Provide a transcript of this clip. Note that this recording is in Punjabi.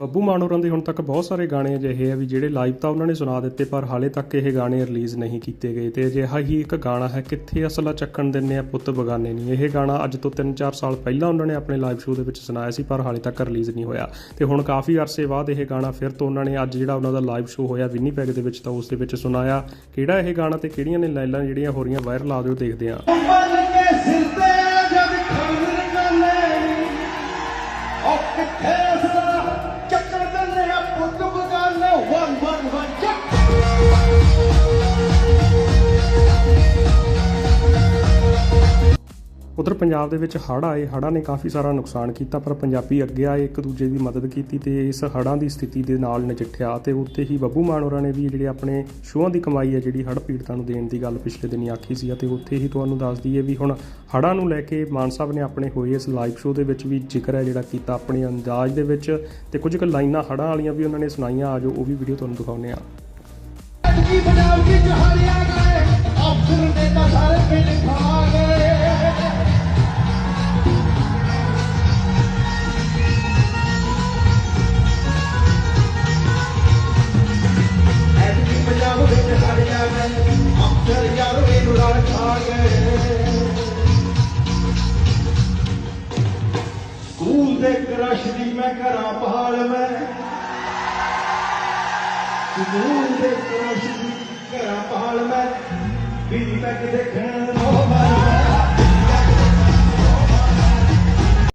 ਬੱਬੂ ਮਾਨ ਦੇ ਹੁਣ ਤੱਕ ਬਹੁਤ ਸਾਰੇ ਗਾਣੇ ਅਜਿਹੇ ਆ ਵੀ ਜਿਹੜੇ ਲਾਈਵ ਤਾਂ ਉਹਨਾਂ ਨੇ ਸੁਣਾ ਦਿੱਤੇ, ਪਰ ਹਾਲੇ ਤੱਕ ਇਹ ਗਾਣੇ ਰਿਲੀਜ਼ ਨਹੀਂ ਕੀਤੇ ਗਏ ਤੇ ਅਜਿਹਾ ਹੀ ਇੱਕ ਗਾਣਾ ਹੈ, ਕਿੱਥੇ ਅਸਲਾ ਚੱਕਣ ਦਿੰਨੇ ਆ ਪੁੱਤ ਬਗਾਨੇ ਨਹੀਂ ਇਹ ਗਾਣਾ ਅੱਜ ਤੋਂ 3-4 ਸਾਲ ਪਹਿਲਾਂ ਉਹਨਾਂ ਨੇ ਆਪਣੇ ਲਾਈਵ ਸ਼ੋਅ ਦੇ ਵਿੱਚ ਸੁਣਾਇਆ ਸੀ, ਪਰ ਹਾਲੇ ਤੱਕ ਰਿਲੀਜ਼ ਨਹੀਂ ਹੋਇਆ। ਤੇ ਹੁਣ ਕਾਫੀ ਅਰਸੇ ਬਾਅਦ ਇਹ ਗਾਣਾ ਫਿਰ ਤੋਂ ਉਹਨਾਂ ਨੇ ਅੱਜ ਜਿਹੜਾ ਉਹਨਾਂ ਦਾ ਲਾਈਵ ਸ਼ੋਅ ਹੋਇਆ ਵਿਨੀਪੈਗ ਦੇ ਵਿੱਚ ਤਾਂ ਉਸ ਦੇ ਵਿੱਚ ਸੁਣਾਇਆ। ਕਿਹੜਾ ਇਹ ਗਾਣਾ ਤੇ ਕਿਹੜੀਆਂ ਨੇ ਲਾਈਨਾਂ ਜਿਹੜੀਆਂ ਹੋ ਰਹੀਆਂ ਵਾਇਰਲ, ਆ ਆਜੋ ਦੇਖਦੇ ਹਾਂ। ਸਿਰ ਉਧਰ ਪੰਜਾਬ ਦੇ ਵਿੱਚ ਹੜ੍ਹ ਆਏ, ਹੜ੍ਹਾਂ ਨੇ ਕਾਫੀ ਸਾਰਾ ਨੁਕਸਾਨ ਕੀਤਾ, ਪਰ ਪੰਜਾਬੀ ਅੱਗੇ ਆਏ, ਇੱਕ ਦੂਜੇ ਦੀ ਮਦਦ ਕੀਤੀ ਤੇ ਇਸ ਹੜ੍ਹਾਂ ਦੀ ਸਥਿਤੀ ਦੇ ਨਾਲ ਨਜਿੱਠਿਆ ਤੇ ਉੱਤੇ ਹੀ ਬੱਬੂ ਮਾਨ ਹੋਰਾਂ ਨੇ ਵੀ ਜਿਹੜੇ ਆਪਣੇ ਸ਼ੋਅਾਂ ਦੀ ਕਮਾਈ ਹੈ, ਜਿਹੜੀ ਹੜ੍ਹ ਪੀੜਤਾਂ ਨੂੰ ਦੇਣ ਦੀ ਗੱਲ ਪਿਛਲੇ ਦਿਨੀ ਆਖੀ ਸੀ ਅਤੇ ਉੱਥੇ ਹੀ ਤੁਹਾਨੂੰ ਦੱਸ ਦਈਏ ਵੀ ਹੁਣ ਹੜ੍ਹਾਂ ਨੂੰ ਲੈ ਕੇ ਮਾਨ ਸਾਹਿਬ ਨੇ ਆਪਣੇ ਹੋਏ ਇਸ ਲਾਈਵ ਸ਼ੋਅ ਦੇ ਵਿੱਚ ਵੀ ਜ਼ਿਕਰ ਹੈ ਜਿਹੜਾ ਕੀਤਾ ਆਪਣੇ ਅੰਦਾਜ਼ ਦੇ ਵਿੱਚ ਤੇ ਕੁਝ ਕੁ ਲਾਈਨਾਂ ਹੜ੍ਹਾਂ ਵਾਲੀਆਂ ਵੀ ਉਹਨਾਂ ਨੇ ਸੁਣਾਈਆਂ ਆਜੋ ਉਹ ਵੀ ਵੀਡੀਓ ਤੁਹਾਨੂੰ ਦਿਖਾਉਂਦੇ ਆ ਕੀ ਪੰਜਾਬ ਦੀ ਜਹਾਰੀਆਂ ਹਾਰਿਆ ਗਏ ਅਫਸਰ ਸਕੂਲ ਦੇ ਕ੍ਰਸ਼ ਦੀ ਮੈਂ ਕਰਾਂ ਪਹਾੜ ਮੈਂ। ਸਕੂਲ ਦੇ ਕ੍ਰਸ਼ ਦੀ ਕਰਾਂ ਪਹਾੜ ਮੈਂ। ਵੀ ਤੱਕ ਦੇਖਣ ਨੋ ਮਾਰਾ